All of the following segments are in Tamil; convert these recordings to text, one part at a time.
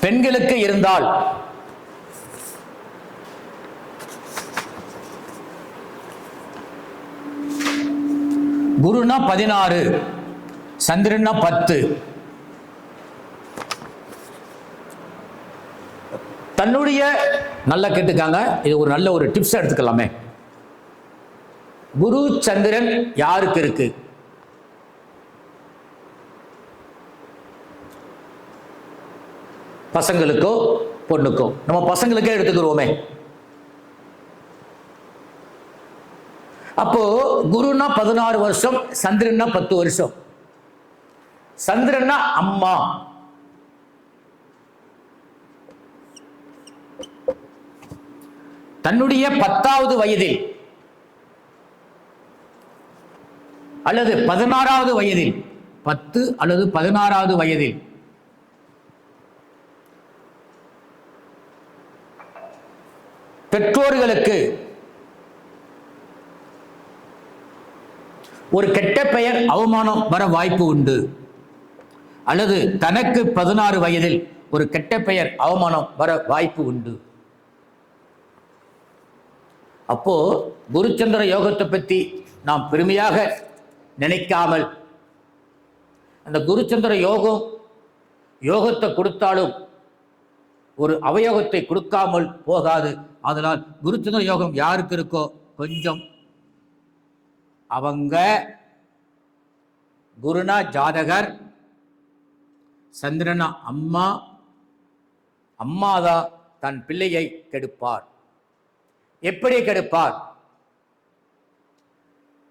பெண்களுக்கு இருந்தால் குருனா பதினாறு சந்திரனா பத்து. தன்னுடைய நல்லா கேட்டுக்காங்க. இது ஒரு நல்ல ஒரு டிப்ஸ் எடுத்துக்கலாமே. குரு சந்திரன் யாருக்கு இருக்கு? பசங்களுக்கோ பொண்ணுக்கோ? நம்ம பசங்களுக்கே எடுத்துக்கிறோமே அப்போ குருனா பதினாறு வருஷம் சந்திரன்னா பத்து வருஷம். சந்திரன்னா அம்மா. தன்னுடைய பத்தாவது வயதில் அல்லது பதினாறாவது வயதில் பத்து அல்லது பதினாறாவது வயதில் பெற்றோர்களுக்கு ஒரு கெட்ட பெயர் அவமானம் வர வாய்ப்பு உண்டு. அல்லது தனக்கு பதினாறு வயதில் ஒரு கெட்ட பெயர் அவமானம் வர வாய்ப்பு உண்டு. அப்போ குருச்சந்திர யோகத்தை பற்றி நாம் பெருமையாக நினைக்காமல் அந்த குருச்சந்திர யோகம் யோகத்தை கொடுத்தாலும் ஒரு அவயோகத்தை கொடுக்காமல் போகாது. அதனால் குருச்சந்திர யோகம் யாருக்கு இருக்கோ? கொஞ்சம் அவங்க குருனா ஜாதகர் சந்திரனா அம்மா அம்மாதான் தன் பிள்ளையை கெடுப்பார். எப்படி கெடுப்பார்?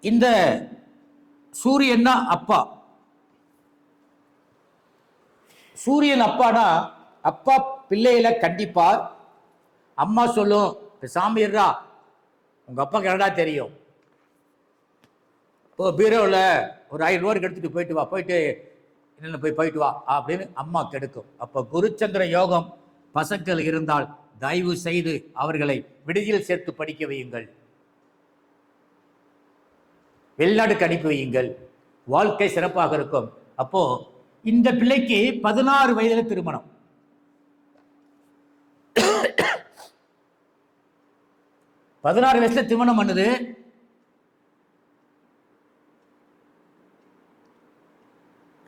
இந்த சூரியன்னா அப்பா. சூரியன் அப்பானா அப்பா பிள்ளைகளை கண்டிப்பார். அம்மா சொல்லும் சாமியர்ரா உங்கள் அப்பா கனடா தெரியும்? ஓ பீரோவில் ஒரு ஐநூறுவாருக்கு எடுத்துகிட்டு போயிட்டு வா போயிட்டு என்னென்ன போய் போயிட்டு வா அப்படின்னு அம்மா கெடுக்கும். அப்போ குருச்சந்திர யோகம் பசங்கள் இருந்தால் தயவு செய்து அவர்களை விடுதியில் சேர்த்து படிக்க வையுங்கள். வெளிநாடுக்கு அனுப்பி வையுங்கள். வாழ்க்கை சிறப்பாக இருக்கும். அப்போ இந்த பிள்ளைக்கு பதினாறு வயதில் திருமணம். பதினாறு வயசுல திருமணம் பண்ணுது.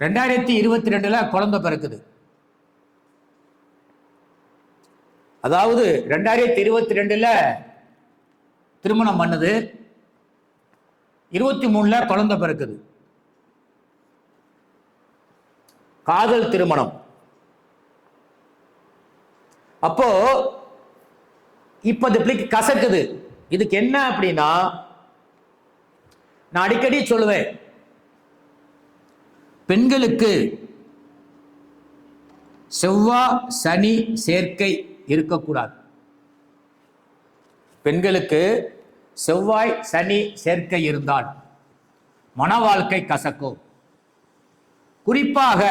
ரெண்டாயிரத்தி இருபத்தி ரெண்டுல குழந்தை பிறக்குது. அதாவது ரெண்டாயிரத்தி இருபத்தி ரெண்டுல திருமணம் பண்ணுது. இருபத்தி மூணுல குழந்தை பிறக்குது. காதல் திருமணம். அப்போ இப்ப இந்த பிள்ளைக்கு கசக்குது. இதுக்கு என்ன அப்படின்னா நான் அடிக்கடி சொல்லுவேன் பெண்களுக்கு செவ்வாய் சனி சேர்க்கை இருக்கக்கூடாது. பெண்களுக்கு செவ்வாய் சனி சேர்க்கை இருந்தால் மன வாழ்க்கை கசக்கும். குறிப்பாக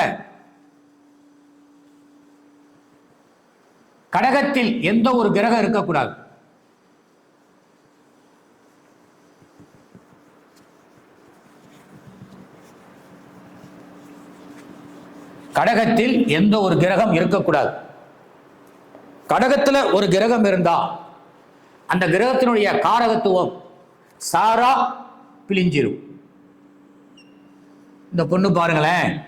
கடகத்தில் எந்த ஒரு கிரகம் இருக்கக்கூடாது. கடகத்தில் எந்த ஒரு கிரகம் இருக்கக்கூடாது. கடகத்தில் ஒரு கிரகம் இருந்தா அந்த கிரகத்தினுடைய காரகத்துவம் சாரா பிழிஞ்சிரும். இந்த பொண்ணு பாருங்களேன்.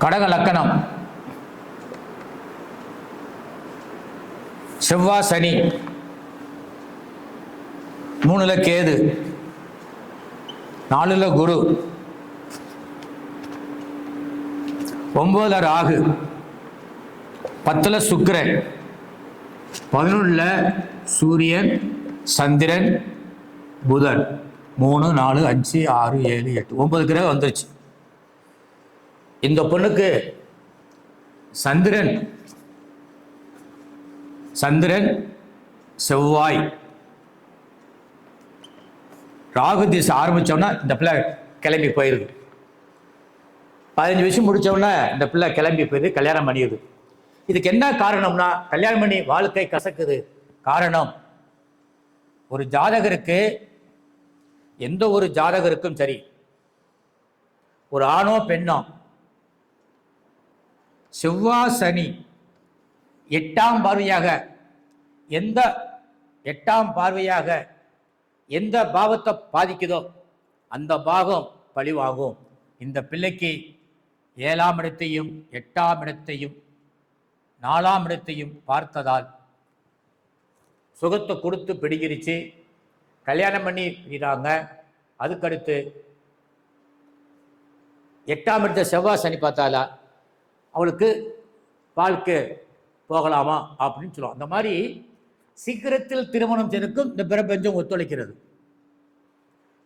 கடக லக்கணம். செவ்வாய் சனி. மூணுல கேது. நாலுல குரு. ஒன்பதுல ராகு. பத்துல சுக்கிரன். பதினொன்றுல சூரியன் சந்திரன் புதன். மூணு நாலு அஞ்சு ஆறு ஏழு எட்டு. ஒன்பது கிரகம் வந்துருச்சு. இந்த பொண்ணுக்கு சந்திரன் சந்திரன் செவ்வாய். ராகு திசை ஆரம்பித்தோன்னா இந்த பிள்ளை கிளம்பி போயிருது. பதினஞ்சு வயசு முடிச்ச இந்த பிள்ளை கிளம்பி போயிடுது கல்யாணம் பண்ணிடுது இதுக்கு என்ன காரணம்னா கல்யாணம் பண்ணி வாழ்க்கை கசக்குது. காரணம் ஒரு ஜாதகருக்கு எந்த ஒரு ஜாதகருக்கும் சரி ஒரு ஆணோ பெண்ணோ செவ்வாய் சனி எட்டாம் பார்வையாக எந்த எட்டாம் பார்வையாக எந்த பாவத்தை பாதிக்குதோ அந்த பாகம் பழிவாகும். இந்த பிள்ளைக்கு ஏழாம் இடத்தையும் எட்டாம் இடத்தையும் நாலாம் இடத்தையும் பார்த்ததால் சுகத்தை கொடுத்து பிடிக்கிருச்சு. கல்யாணம் பண்ணி விடுறாங்க அதுக்கடுத்து எட்டாம் இடத்த செவ்வாய் சனி பார்த்தாலா அவளுக்கு வாழ்க்கை போகலாமா அப்படின்னு சொல்லுவோம் அந்த மாதிரி சீக்கிரத்தில் திருமணம் செய்யறதுக்கும் இந்த பிரபஞ்சம் ஒத்துழைக்கிறது.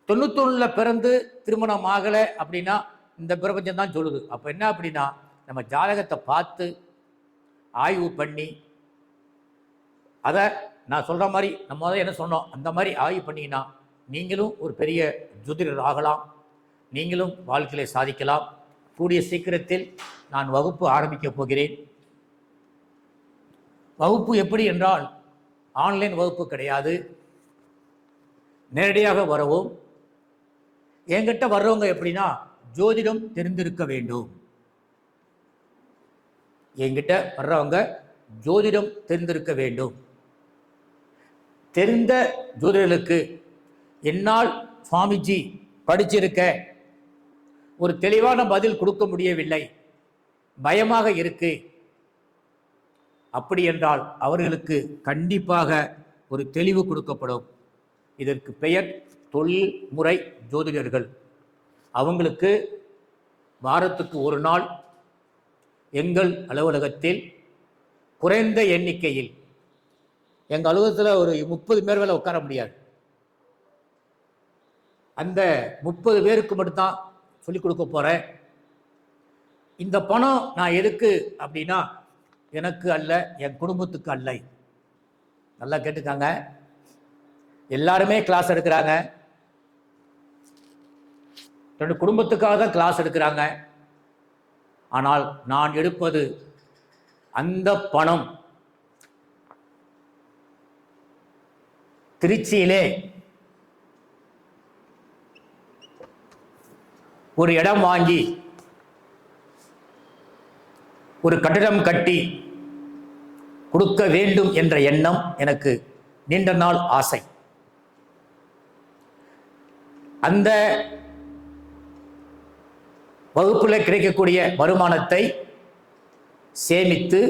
தொண்ணூத்தொன்னில் பிறந்து திருமணம் ஆகலை அப்படின்னா இந்த பிரபஞ்சம் தான் சொல்லுது. அப்போ என்ன அப்படின்னா நம்ம ஜாதகத்தை பார்த்து ஆய்வு பண்ணி அதை நான் சொல்கிற மாதிரி நம்ம தான் என்ன சொன்னோம்? அந்த மாதிரி ஆய்வு பண்ணிங்கன்னா நீங்களும் ஒரு பெரிய ஜோதிடர் ஆகலாம். நீங்களும் வாழ்க்கையில சாதிக்கலாம். கூடிய சீக்கிரத்தில் நான் வகுப்பு ஆரம்பிக்கப் போகிறேன். வகுப்பு எப்படி என்றால் ஆன்லைன் வகுப்பு கிடையாது. நேரடியாக வரவும். என்கிட்ட வர்றவங்க எப்படின்னா ஜோதிடம் தெரிந்திருக்க வேண்டும். என்கிட்ட வர்றவங்க ஜோதிடம் தெரிந்திருக்க வேண்டும். தெரிந்த ஜோதிடர்களுக்கு என்னால் சுவாமிஜி படிச்சிருக்க ஒரு தெளிவான பதில் கொடுக்க முடியவில்லை. பயமாக இருக்குது அப்படி என்றால் அவர்களுக்கு கண்டிப்பாக ஒரு தெளிவு கொடுக்கப்படும். இதற்கு பெயர் தொழில்முறை ஜோதிடர்கள். அவங்களுக்கு வாரத்துக்கு ஒரு நாள் எங்கள் அலுவலகத்தில் குறைந்த எண்ணிக்கையில் எங்கள் அலுவலகத்தில் ஒரு முப்பது பேர் மேலே உட்கார முடியாது. அந்த முப்பது பேருக்கு மட்டும்தான் சொல்லிக் கொடுக்க போகிறேன் இந்த பணம் நான் எதுக்கு அப்படின்னா எனக்கு அல்ல என் குடும்பத்துக்கு அல்ல. நல்லா கேட்டுக்காங்க. எல்லாருமே கிளாஸ் எடுக்கிறாங்க. ரெண்டு குடும்பத்துக்காக தான் கிளாஸ் எடுக்கிறாங்க. ஆனால் நான் எடுப்பது அந்த பணம் திருச்சியிலே ஒரு இடம் வாங்கி ஒரு கட்டிடம் கட்டி கொடுக்க வேண்டும் என்ற எண்ணம் எனக்கு நீண்ட நாள் ஆசை. அந்த வகுப்பில் கிடைக்கக்கூடிய வருமானத்தை சேமித்து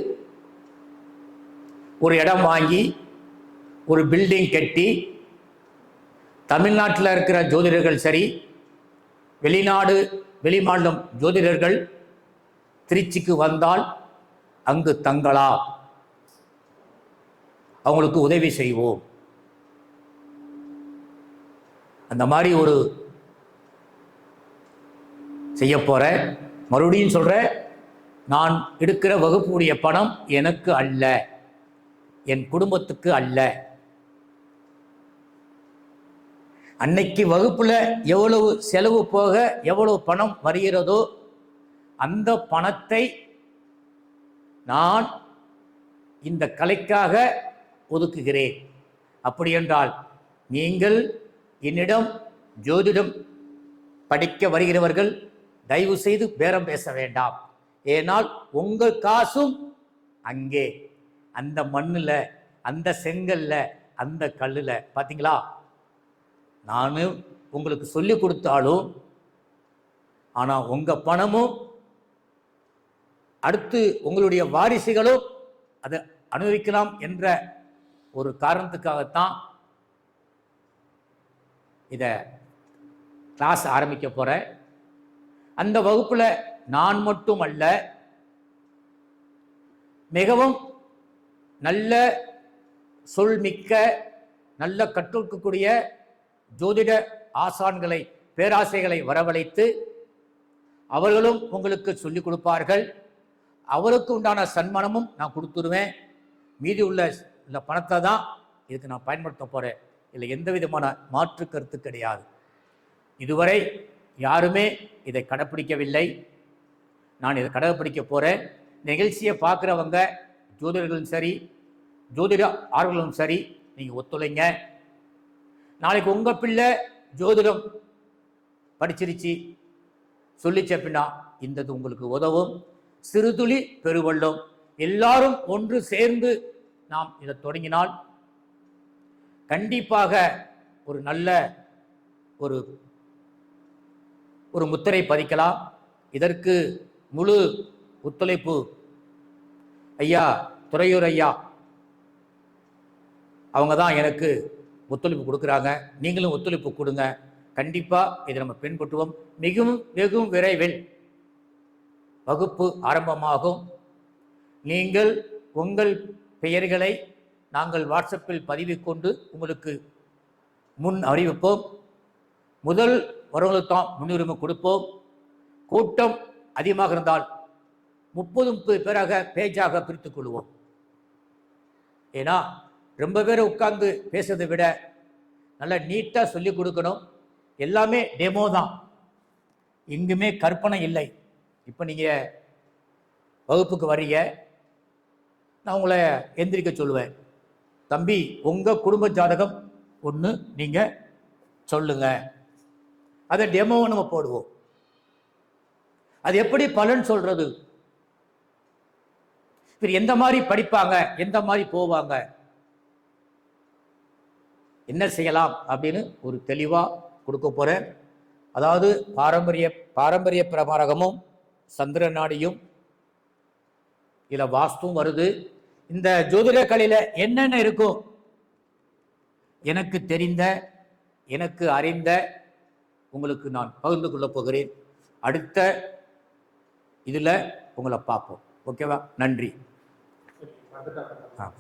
ஒரு இடம் வாங்கி ஒரு பில்டிங் கட்டி தமிழ்நாட்டில் இருக்கிற ஜோதிடர்கள் சரி வெளிநாடு வெளிமாநிலம் ஜோதிடர்கள் திருச்சிக்கு வந்தால் அங்கு தங்கலாம். அவங்களுக்கு உதவி செய்வோம். அந்த மாதிரி ஒரு செய்ய போகிறேன் மறுபடியும் சொல்கிறேன் நான் எடுக்கிற வகுப்புடைய பணம் எனக்கு அல்ல என் குடும்பத்துக்கு அல்ல. அன்னைக்கு வகுப்புல எவ்வளவு செலவு போக எவ்வளவு பணம் வருகிறதோ அந்த பணத்தை நான் இந்த கலைக்காக ஒதுக்குகிறேன். அப்படியென்றால் நீங்கள் என்னிடம் ஜோதிடம் படிக்க வருகிறவர்கள் தயவு செய்து பேரம் பேச வேண்டாம். ஏனால் உங்கள் காசும் அங்கே. அந்த மண்ணில் அந்த செங்கல்ல அந்த கல்லில். பார்த்தீங்களா நான் உங்களுக்கு சொல்லி கொடுத்தாலும் ஆனால் உங்கள் பணமும் அடுத்து உங்களுடைய வாரிசுகளும் அதை அனுபவிக்கலாம் என்ற ஒரு காரணத்துக்காகத்தான் இதை கிளாஸ் ஆரம்பிக்க போகிறேன் அந்த வகுப்பில் நான் மட்டும் அல்ல மிகவும் நல்ல சொல்மிக்க நல்ல கற்றுக்கக்கூடிய ஜோதிட ஆசான்களை பேராசைகளை வரவழைத்து அவர்களும் உங்களுக்கு சொல்லிக் கொடுப்பார்கள். அவருக்கு உண்டான சன்மானமும் நான் கொடுத்துருவேன். மீதி உள்ள இந்த பணத்தை தான் இதுக்கு நான் பயன்படுத்த போகிறேன் இல்லை எந்த விதமான மாற்று கருத்து கிடையாது. இதுவரை யாருமே இதை கடைப்பிடிக்கவில்லை. நான் இதை கடைப்பிடிக்க போகிறேன் நிகழ்ச்சியை பார்க்குறவங்க ஜோதிடர்களும் சரி ஜோதிட ஆர்வலும் சரி நீங்கள் ஒத்துழைங்க. நாளைக்கு உங்கள் பிள்ளை ஜோதிடம் படிச்சிருச்சு சொல்லிச்ச பின்னா இந்த இது உங்களுக்கு உதவும். சிறுதுளி பெருவள்ளம். எல்லாரும் ஒன்று சேர்ந்து நாம் இதை தொடங்கினால் கண்டிப்பாக ஒரு நல்ல ஒரு ஒரு முத்திரை பதிக்கலாம். இதற்கு முழு ஒத்துழைப்பு ஐயா துறையூர் ஐயா அவங்க தான் எனக்கு ஒத்துழைப்பு கொடுக்குறாங்க. நீங்களும் ஒத்துழைப்பு கொடுங்க. கண்டிப்பாக இதை நம்ம பின்பற்றுவோம். மிகவும் வெகும் விரைவில் வகுப்பு ஆரம்பமாகும். நீங்கள் உங்கள் பெயர்களை நாங்கள் வாட்ஸ்அப்பில் பதிவிக்கொண்டு உங்களுக்கு முன் அறிவிப்போம். முதல் வரவங்களுக்கு தான் முன்னுரிமை கொடுப்போம். கூட்டம் அதிகமாக இருந்தால் முப்பது முப்பது பேராக பேஜாக பிரித்து கொள்வோம். ஏன்னா ரொம்ப பேரை உட்கார்ந்து பேசுறதை விட நல்லா நீட்டாக சொல்லிக் கொடுக்கணும். எல்லாமே டெமோ தான். எங்குமே கற்பனை இல்லை. இப்போ நீங்கள் வகுப்புக்கு வரீங்க. நான் உங்களை எந்திரிக்க சொல்லுவேன். தம்பி உங்கள் குடும்ப ஜாதகம் ஒன்று நீங்கள் சொல்லுங்க. அதை டெமோவை நம்ம போடுவோம். அது எப்படி பலன் சொல்றது? இவர் எந்த மாதிரி படிப்பாங்க? எந்த மாதிரி போவாங்க? என்ன செய்யலாம் அப்படின்னு ஒரு தெளிவாக கொடுக்க போகிறேன் அதாவது பாரம்பரிய பாரம்பரிய பிரமாரகமும் சந்திர நாடியும் இதில் வாஸ்துவும் வருது. இந்த ஜோதிட கலையில் என்னென்ன இருக்கும் எனக்கு தெரிந்த எனக்கு அறிந்த உங்களுக்கு நான் பகிர்ந்து கொள்ளப் போகிறேன். அடுத்த இதில் உங்களை பார்ப்போம். ஓகேவா? நன்றி. ஆ